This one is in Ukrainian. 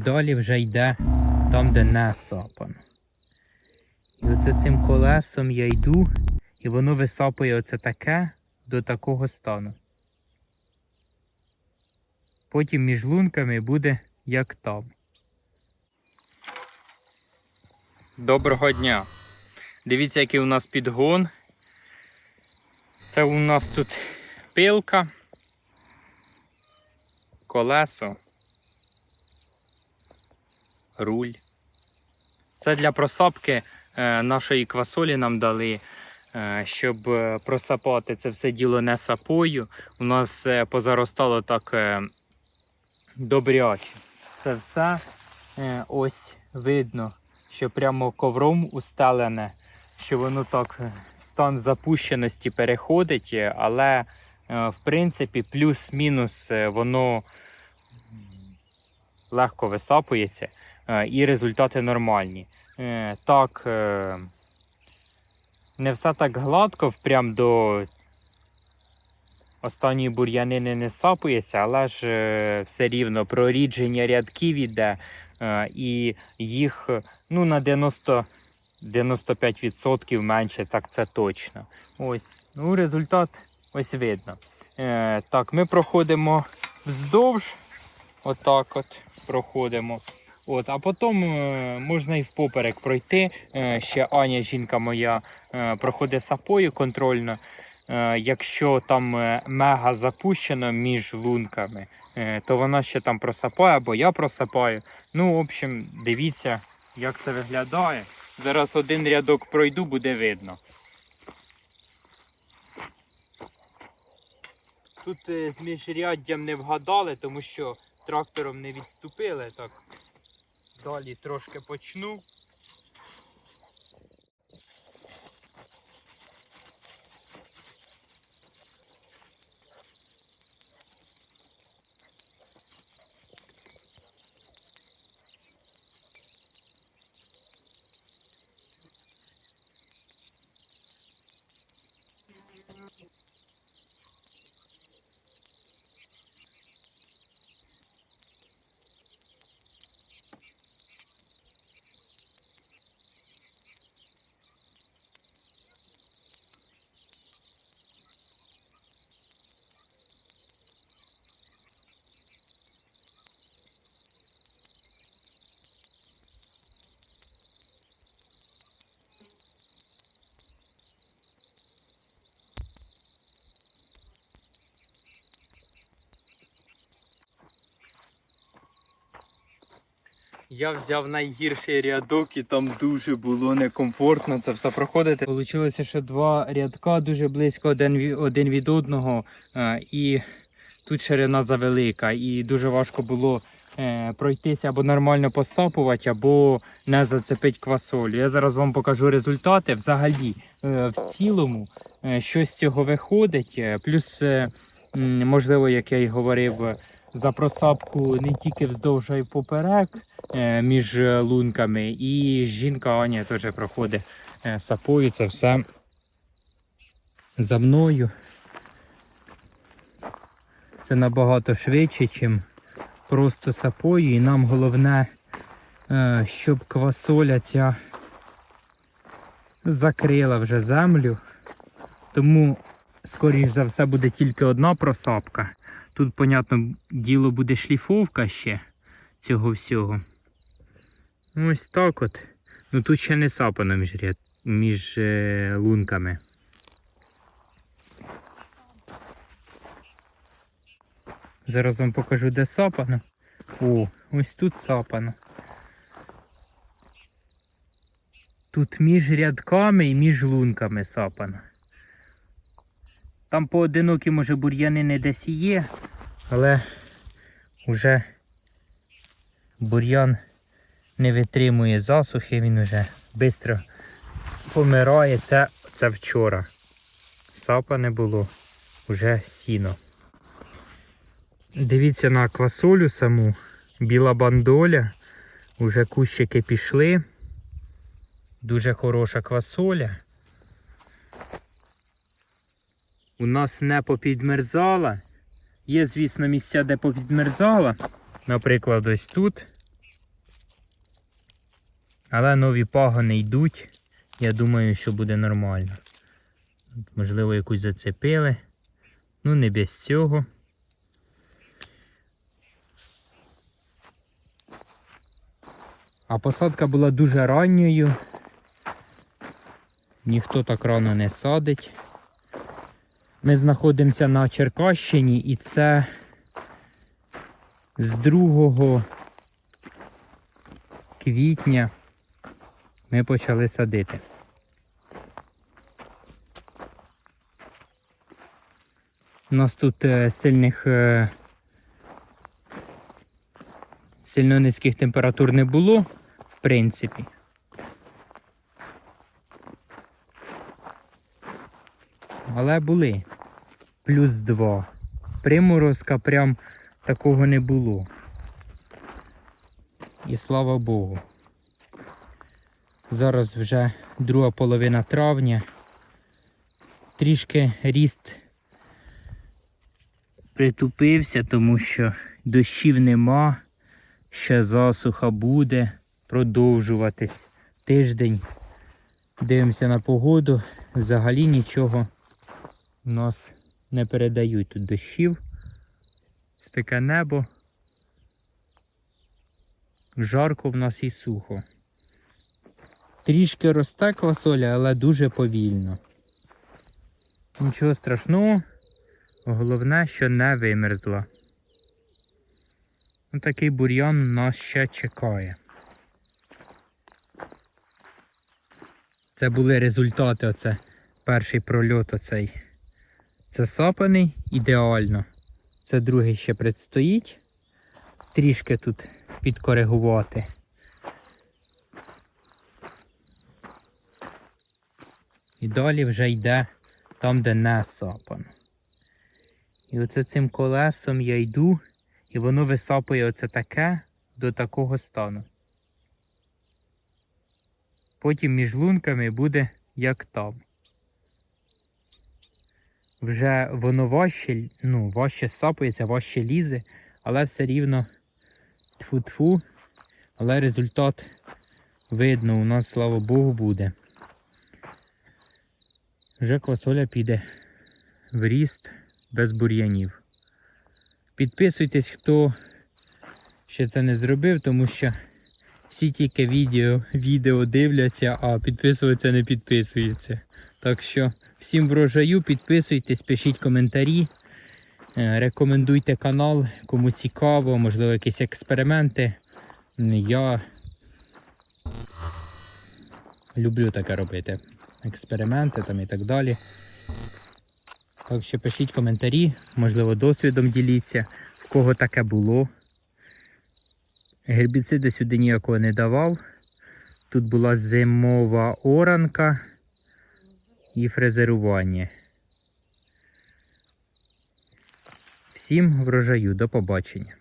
далі вже йде там, де не сапано. І оце цим колесом я йду, і воно висапує оце таке до такого стану. Потім між лунками буде як там. Доброго дня! Дивіться, який у нас підгон. Це у нас тут пилка, колесо, руль. Це для просапки е, нашої квасолі нам дали, е, щоб е, просапати це все діло не сапою. У нас позаростало так добряче. Це все ось видно, що прямо ковром устелене, що воно так в стан запущеності переходить, але в принципі плюс-мінус воно легко висапується і результати нормальні. Е, Так, е, не все так гладко, прям до останньої бур'янини не сапується, але ж е, все рівно прорідження рядків іде, е, і їх е, ну, на 90 95% менше, так це точно. Ось, ну, результат ось видно. Е, так, ми проходимо вздовж, отак от проходимо. От, а потім е, можна і впоперек пройти. Е, ще Аня, жінка моя, е, проходить сапою контрольно. Якщо там мега запущено між лунками, то вона ще там просапає, або я просапаю. Ну, в общем, дивіться, як це виглядає. Зараз один рядок пройду, буде видно. Тут з міжряддям не вгадали, тому що трактором не відступили. Так. Далі трошки почну. Я взяв найгірший рядок і там дуже було некомфортно це все проходити. Получилося, що два рядка дуже близько один, один від одного, е, і тут ширина завелика, і дуже важко було е, пройтися або нормально посапувати, або не зацепити квасолю. Я зараз вам покажу результати. Взагалі, е, в цілому, що з цього виходить. Плюс, можливо, як я й говорив, за просапку не тільки вздовж, а й поперек е, між е, лунками. І жінка Аня теж проходить е, сапою. Це все за мною. Це набагато швидше, ніж просто сапою. І нам головне, щоб квасоля ця закрила вже землю. Тому, скоріш за все, буде тільки одна просапка. Тут, понятно, діло буде шліфовка ще цього всього. Ось так от. Ну тут ще не сапано між, між е, лунками. Зараз вам покажу, де сапано. О, ось тут сапано. Тут між рядками і між лунками сапано. Там поодинокі, може, бур'янини десь є, але вже бур'ян не витримує засухи, він вже швидко помирає. Це, це вчора. Сапа не було, вже сіно. Дивіться на квасолю саму, біла бандоля, уже кущики пішли. Дуже хороша квасоля. У нас не попідмерзала. Є, звісно, місця, де попідмерзала. Наприклад, ось тут. Але нові пагони йдуть. Я думаю, що буде нормально. Можливо, якусь зацепили. Ну, не без цього. А посадка була дуже ранньою. Ніхто так рано не садить. Ми знаходимося на Черкащині і це з 2 квітня ми почали садити. У нас тут е, сильних е, сильно низьких температур не було, в принципі. Але були плюс 2. Приморозка прям такого не було. І слава Богу. Зараз вже друга половина травня. Трішки ріст притупився, тому що дощів нема, ще засуха буде продовжуватись тиждень. Дивимося на погоду. Взагалі нічого у нас не передають тут дощів. Ось небо. Жарко в нас і сухо. Трішки росте квасоля, але дуже повільно. Нічого страшного, головне, що не вимерзла. Такий бур'ян нас ще чекає. Це були результати, оце перший прольот оцей. Це сапаний ідеально. Це другий ще предстоїть. Трішки тут підкоригувати. І далі вже йде там, де не сапано. І оце цим колесом я йду, і воно висапує оце таке до такого стану. Потім між лунками буде як там. Вже воно важче, ну, важче сапується, важче лізе, але все рівно тфу-тфу. Але результат видно, у нас, слава Богу, буде. Вже квасоля піде в ріст без бур'янів. Підписуйтесь, хто ще це не зробив, тому що всі тільки відео, відео дивляться, а підписуватися не підписується. Так що всім врожаю, підписуйтесь, пишіть коментарі, е, рекомендуйте канал, кому цікаво, можливо, якісь експерименти. Я люблю таке робити. Експерименти там і так далі. Так що пишіть коментарі, можливо, досвідом діліться, в кого таке було. Гербіциди сюди ніякого не давав. Тут була зимова оранка і фрезерування. Всім врожаю, до побачення.